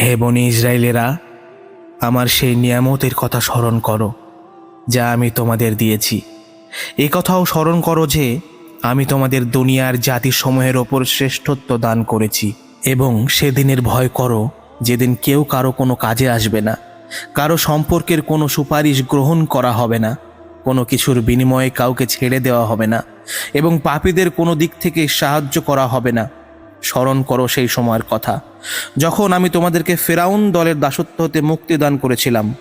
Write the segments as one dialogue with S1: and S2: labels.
S1: হে বনি ইসরায়েলেরা, আমার সেই নিয়ামতের কথা স্মরণ করো, যা আমি তোমাদের দিয়েছি। এ কথাও স্মরণ করো যে, আমি তোমাদের দুনিয়ার জাতিসমূহের ওপর শ্রেষ্ঠত্ব দান করেছি, এবং সেদিনের ভয় করো, যেদিন কেউ কারও কোনো কাজে আসবে না। কারও সম্পর্কের কোনো সুপারিশ গ্রহণ করা হবে না, কোনো কিছুর বিনিময়ে কাউকে ছেড়ে দেওয়া হবে না, এবং পাপীদের কোনো দিক থেকে সাহায্য করা হবে না। স্মরণ করো সেই সময়ের কথা। যখন আমি তোমাদেরকে ফেরাউন দলের দাসত্ব হতে মুক্তি দান করেছিলাম,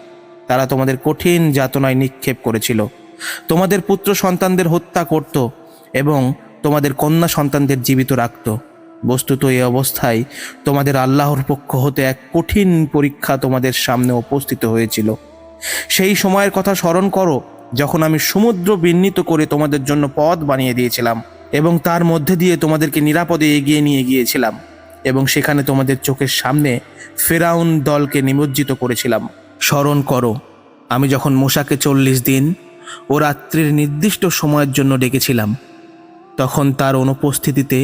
S1: তারা তোমাদের কঠিন যাতনায় নিক্ষেপ করেছিল। তোমাদের পুত্র সন্তানদের হত্যা করত এবং তোমাদের কন্যা সন্তানদের জীবিত রাখত। বস্তুত এই অবস্থায় তোমাদের আল্লাহর পক্ষ হতে এক কঠিন পরীক্ষা তোমাদের সামনে উপস্থিত হয়েছিল। সেই সময়ের কথা স্মরণ করো, যখন আমি সমুদ্র বিন্নীত করে তোমাদের জন্য পথ বানিয়ে দিয়েছিলাম। এবং তার মধ্যে দিয়ে তোমাদেরকে নিরাপদে এগিয়ে নিয়ে গিয়েছিলাম এবং সেখানে তোমাদের চোখের সামনে ফেরাউন দলকে নিমজ্জিত করেছিলাম। স্মরণ করো, আমি যখন মশাকে চল্লিশ দিন ও রাত্রির নির্দিষ্ট সময়ের জন্য ডেকেছিলাম, তখন তার অনুপস্থিতিতে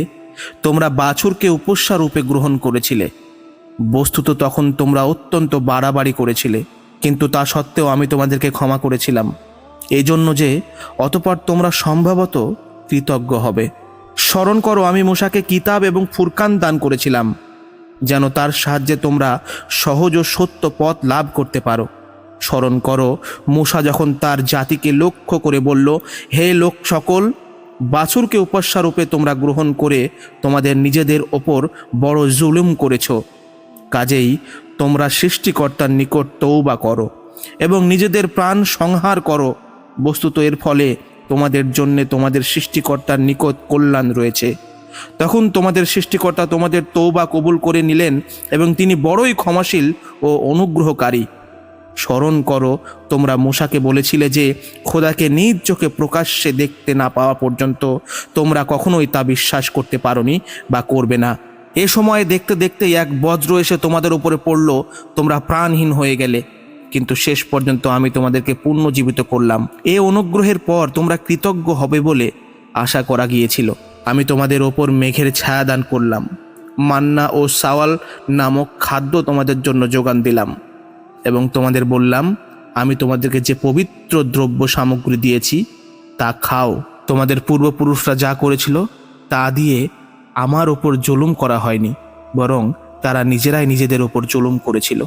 S1: তোমরা বাছুরকে উপস্যা রূপে গ্রহণ করেছিলে। বস্তুত তখন তোমরা অত্যন্ত বাড়াবাড়ি করেছিলে, কিন্তু তা সত্ত্বেও আমি তোমাদেরকে ক্ষমা করেছিলাম। এই জন্য যে অতপর তোমরা সম্ভবত কৃতজ্ঞ হবে। স্মরণ করো, আমি মূসাকে কিতাব এবং ফুরকান দান করেছিলাম, যেন তার সাহায্যে তোমরা সহজ ও সত্য পথ লাভ করতে পারো। স্মরণ করো, মূসা যখন তার জাতিকে লক্ষ্য করে বলল, হে লোক সকল, বাছুরকে উপাস্যারূপে তোমরা গ্রহণ করে তোমাদের নিজেদের ওপর বড় জুলুম করেছ। কাজেই তোমরা সৃষ্টিকর্তার নিকট তৌবা করো এবং নিজেদের প্রাণ সংহার করো। বস্তুত এর ফলে তোমাদের জন্যে তোমাদের সৃষ্টিকর্তার নিকট কল্যাণ রয়েছে। তখন তোমাদের সৃষ্টিকর্তা তোমাদের তৌবা কবুল করে নিলেন এবং তিনি বড়ই ক্ষমাশীল ও অনুগ্রহকারী। স্মরণ করো, তোমরা মূসাকে বলেছিলে যে, খোদাকে নিজ চোখে প্রকাশ্যে দেখতে না পাওয়া পর্যন্ত তোমরা কখনোই তা বিশ্বাস করতে পারোনি বা করবে না। এ সময় দেখতে দেখতে এক বজ্র এসে তোমাদের উপরে পড়ল, তোমরা প্রাণহীন হয়ে গেলে। কিন্তু শেষ পর্যন্ত আমি তোমাদেরকে পুনর্জীবিত করলাম। এ অনুগ্রহের পর তোমরা কৃতজ্ঞ হবে বলে আশা করা গিয়েছিল। আমি তোমাদের ওপর মেঘের ছায়া দান করলাম। মান্না ও সাওয়াল নামক খাদ্য তোমাদের জন্য যোগান দিলাম এবং তোমাদের বললাম, আমি তোমাদেরকে যে পবিত্র দ্রব্য সামগ্রী দিয়েছি, তা খাও। তোমাদের পূর্বপুরুষরা যা করেছিল, তা দিয়ে আমার ওপর জুলুম করা হয়নি, বরং তারা নিজেরাই নিজেদের ওপর জুলুম করেছিল।